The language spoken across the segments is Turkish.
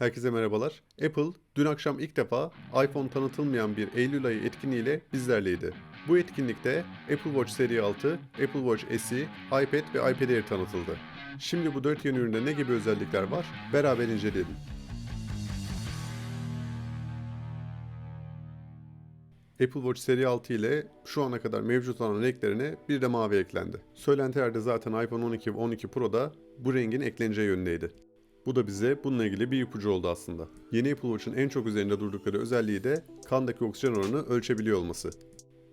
Herkese merhabalar. Apple dün akşam ilk defa iPhone tanıtılmayan bir Eylül ayı etkinliğiyle bizlerleydi. Bu etkinlikte Apple Watch seri 6, Apple Watch SE, iPad ve iPad Air tanıtıldı. Şimdi bu dört yeni üründe ne gibi özellikler var? Beraber inceleyelim. Apple Watch seri 6 ile şu ana kadar mevcut olan renklerine bir de mavi eklendi. Söylentilerde zaten iPhone 12 ve 12 Pro'da bu rengin ekleneceği yönündeydi. Bu da bize bununla ilgili bir ipucu oldu aslında. Yeni Apple Watch'un en çok üzerinde durdukları özelliği de kandaki oksijen oranını ölçebiliyor olması.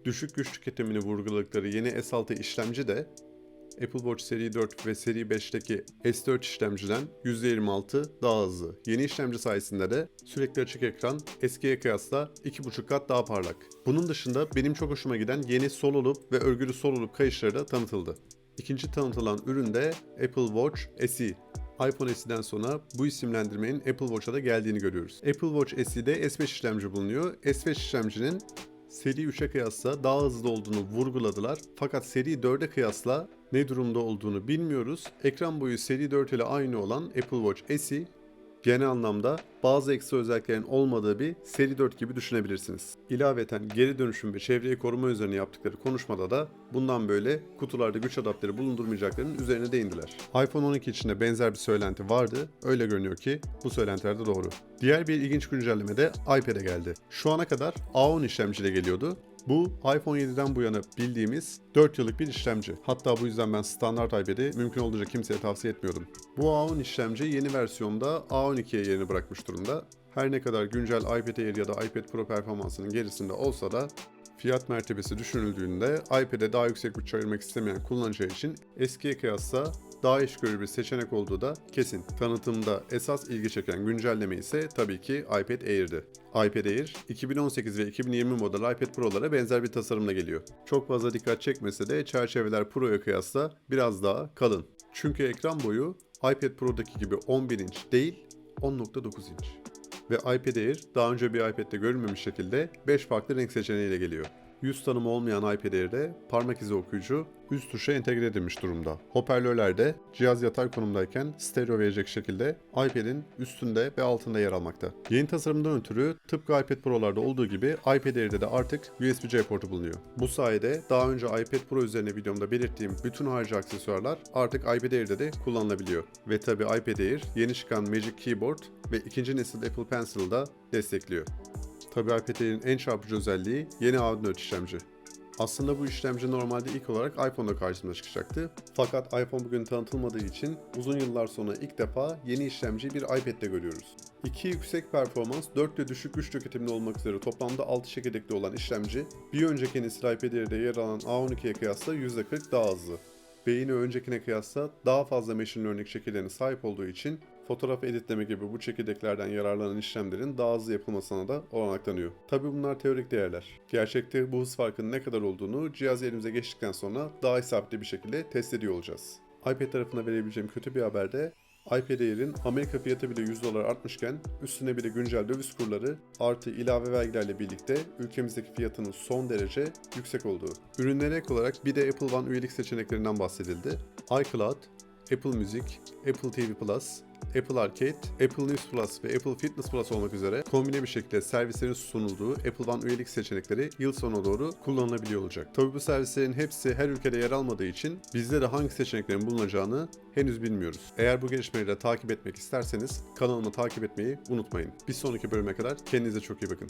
Düşük güç tüketimini vurguladıkları yeni S6 işlemci de Apple Watch seri 4 ve seri 5'teki S4 işlemciden %26 daha hızlı. Yeni işlemci sayesinde de sürekli açık ekran eskiye kıyasla 2,5 kat daha parlak. Bunun dışında benim çok hoşuma giden yeni sol olup ve örgülü sol olup kayışları da tanıtıldı. İkinci tanıtılan ürün de Apple Watch SE iPhone SE'den sonra bu isimlendirmenin Apple Watch'a da geldiğini görüyoruz. Apple Watch SE'de S5 işlemci bulunuyor. S5 işlemcinin seri 3'e kıyasla daha hızlı olduğunu vurguladılar. Fakat seri 4'e kıyasla ne durumda olduğunu bilmiyoruz. Ekran boyu seri 4 ile aynı olan Apple Watch SE genel anlamda bazı ekstra özelliklerin olmadığı bir seri 4 gibi düşünebilirsiniz. İlaveten geri dönüşüm ve çevreyi koruma üzerine yaptıkları konuşmada da bundan böyle kutularda güç adaptörü bulundurmayacaklarının üzerine değindiler. iPhone 12 içinde benzer bir söylenti vardı. Öyle görünüyor ki bu söylentiler de doğru. Diğer bir ilginç güncelleme de iPad'e geldi. Şu ana kadar A10 işlemciyle geliyordu. Bu iPhone 7'den bu yana bildiğimiz 4 yıllık bir işlemci. Hatta bu yüzden ben standart iPad'i mümkün olduğunca kimseye tavsiye etmiyorum. Bu A10 işlemci yeni versiyonda A12'ye yerini bırakmış durumda. Her ne kadar güncel iPad Air ya da iPad Pro performansının gerisinde olsa da fiyat mertebesi düşünüldüğünde iPad'e daha yüksek güç ayırmak istemeyen kullanıcı için eskiye kıyasla daha işgörülü bir seçenek olduğu da kesin. Tanıtımda esas ilgi çeken güncelleme ise tabii ki iPad Air'di. iPad Air 2018 ve 2020 model iPad Pro'lara benzer bir tasarımla geliyor. Çok fazla dikkat çekmese de çerçeveler Pro'ya kıyasla biraz daha kalın. Çünkü ekran boyu iPad Pro'daki gibi 11 inç değil 10.9 inç. Ve iPad Air daha önce bir iPad'de görülmemiş şekilde 5 farklı renk seçeneğiyle geliyor. Yüz tanımı olmayan iPad Air'de parmak izi okuyucu üst tuşa entegre edilmiş durumda. Hoparlörler cihaz yatay konumdayken stereo verecek şekilde iPad'in üstünde ve altında yer almakta. Yeni tasarımdan ötürü tıpkı iPad Pro'larda olduğu gibi iPad Air'de de artık USB-C portu bulunuyor. Bu sayede daha önce iPad Pro üzerine videomda belirttiğim bütün harici aksesuarlar artık iPad Air'de de kullanılabiliyor. Ve tabi iPad Air yeni çıkan Magic Keyboard ve ikinci nesil Apple Pencil'ı da destekliyor. Tabi iPad Air'in en çarpıcı özelliği yeni A14 işlemci. Aslında bu işlemci normalde ilk olarak iPhone'da karşımıza çıkacaktı. Fakat iPhone bugün tanıtılmadığı için uzun yıllar sonra ilk defa yeni işlemciyi bir iPad'de görüyoruz. 2 yüksek performans, 4 de düşük güç tüketimli olmak üzere toplamda 6 çekirdekli olan işlemci, bir önceki nesil iPad Air'de yer alan A12'ye kıyasla %40 daha hızlı. Beyni öncekine kıyasla daha fazla machine learning şekillerine sahip olduğu için fotoğraf editleme gibi bu çekirdeklerden yararlanan işlemlerin daha hızlı yapılmasına da olanak tanıyor. Tabi bunlar teorik değerler. Gerçekte bu hız farkının ne kadar olduğunu cihaz elimize geçtikten sonra daha isabetli bir şekilde test ediyor olacağız. iPad tarafına verebileceğim kötü bir haber de iPad Air'in Amerika fiyatı bile 100 dolar artmışken üstüne bir de güncel döviz kurları artı ilave vergilerle birlikte ülkemizdeki fiyatının son derece yüksek olduğu. Ürünlere ek olarak bir de Apple One üyelik seçeneklerinden bahsedildi. iCloud, Apple Music, Apple TV Plus, Apple Arcade, Apple News Plus ve Apple Fitness Plus olmak üzere kombine bir şekilde servislerin sunulduğu Apple One üyelik seçenekleri yıl sonuna doğru kullanılabiliyor olacak. Tabi bu servislerin hepsi her ülkede yer almadığı için bizde de hangi seçeneklerin bulunacağını henüz bilmiyoruz. Eğer bu gelişmeleri de takip etmek isterseniz kanalımı takip etmeyi unutmayın. Bir sonraki bölüme kadar kendinize çok iyi bakın.